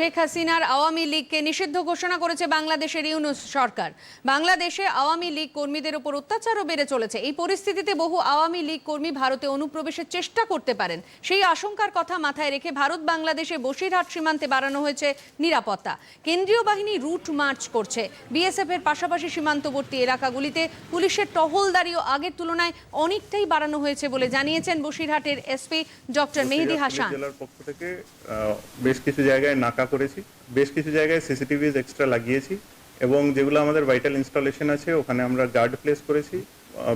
শেখ হাসিনার আওয়ামী লীগকে নিষিদ্ধ ঘোষণা করেছে বাংলাদেশের ইউনুস সরকার। বাংলাদেশে আওয়ামী লীগ কর্মীদের উপর অত্যাচারও বেড়ে চলেছে। এই পরিস্থিতিতে বহু আওয়ামী লীগ কর্মী ভারতে অনুপ্রবেশের চেষ্টা করতে পারেন। সেই আশঙ্কার কথা মাথায় রেখে ভারত বাংলাদেশে বসিরহাট সীমান্তে বাড়ানো হয়েছে নিরাপত্তা। কেন্দ্রীয় বাহিনী রুট মার্চ করছে। বিএসএফ এর পাশাপাশি সীমান্তবর্তী এলাকাগুলিতে পুলিশের টহলদারিও আগের তুলনায় অনেকটাই বাড়ানো হয়েছে বলে জানিয়েছেন বসিরহাটের এসপি ডক্টর মেহেদি হাসান। জেলার পক্ষ থেকে বেশ কিছু জায়গায় নাকা করেছি। বেশ কিছু জায়গায় সিসিটিভিজ এক্সট্রা লাগিয়েছি এবং যেগুলো আমাদের ভাইটাল ইনস্টলেশন আছে, ওখানে আমরা গার্ড প্লেস করেছি।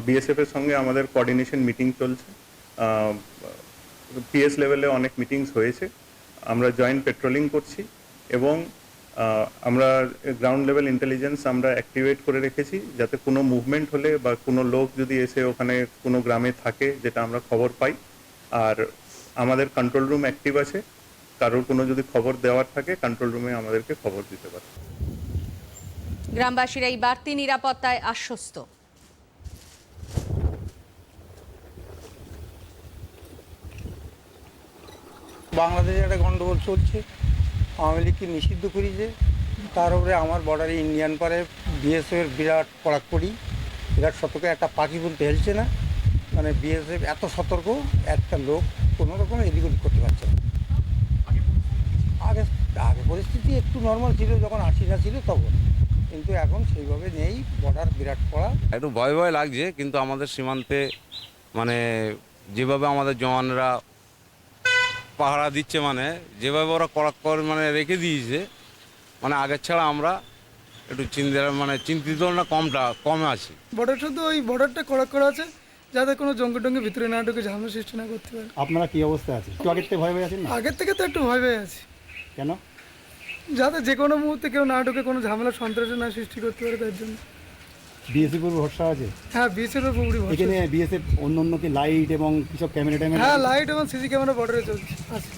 বিএসএফ এর সঙ্গে আমাদের কোঅর্ডিনেশন মিটিং চলছে। পিএস লেভেলে অনেক মিটিংস হয়েছে। আমরা জয়েন্ট পেট্রোলিং করছি এবং আমরা গ্রাউন্ড লেভেল ইন্টেলিজেন্স আমরা অ্যাক্টিভেট করে রেখেছি যাতে কোনো মুভমেন্ট হলে বা কোনো লোক যদি এসে ওখানে কোনো গ্রামে থাকে, যেটা আমরা খবর পাই। আর আমাদের কন্ট্রোল রুম অ্যাক্টিভ আছে। কারোর কোনো যদি খবর দেওয়ার থাকে কন্ট্রোল রুমে আমাদেরকে খবর দিতে পারে। গ্রামবাসীরা এই বাড়তি নিরাপত্তায় আশ্বস্ত। বাংলাদেশে একটা গন্ডগোল চলছে। আওয়ামী লীগকে নিষিদ্ধ করেছে? তার উপরে আমার বর্ডারে ইন্ডিয়ান পারে বিএসএফের বিরাট কড়াকড়ি বিরাট সতর্ক একটা পাখি বলতে হেলছে না। মানে বিএসএফ এত সতর্ক একটা লোক কোনো রকম এদিক ওদিক করতে পারছে না। একটু নর্মাল ছিল যখন আশিটা ছিল তখন। কিন্তু এখন সেইভাবে নেই বর্ডার বিরাট কড়া। একটু ভয় ভয় লাগছে কিন্তু আমাদের সীমান্তে মানে যেভাবে আমাদের জওয়ানরা পাহারা দিচ্ছে মানে যেভাবে ওরা কড়াক করে মানে রেখে দিয়েছে মানে আগের ছাড়া আমরা একটু চিন্তা মানে চিন্তিত না কমটা কমে আছি। বর্ডারটা তো ওই বর্ডারটা কড়া করা আছে যাতে কোনো জঙ্গল টঙ্গি ভিতরে না ঢুকে ঝামেলা সৃষ্টি না করতে পারে। আপনারা কি অবস্থায় আছে আগের থেকে ভয় আছেন আগের থেকে তো একটু ভয় পেয়ে আছি। কেন? যাতে যে কোনো মুহূর্তে কেউ না ঢুকে কোনো ঝামেলা সন্ত্রাসের না সৃষ্টি করতে পারে তার জন্য। বিএসএফ এর ভরসা আছে? হ্যাঁ বিএসএফ বিএসের ভরসা এখানে বিএসএফ অন্য অন্য কি লাইট এবং কিছু ক্যামেরা ট্যামেরা হ্যাঁ লাইট এবং সিসি ক্যামেরা বর্ডারে চলছে। আছে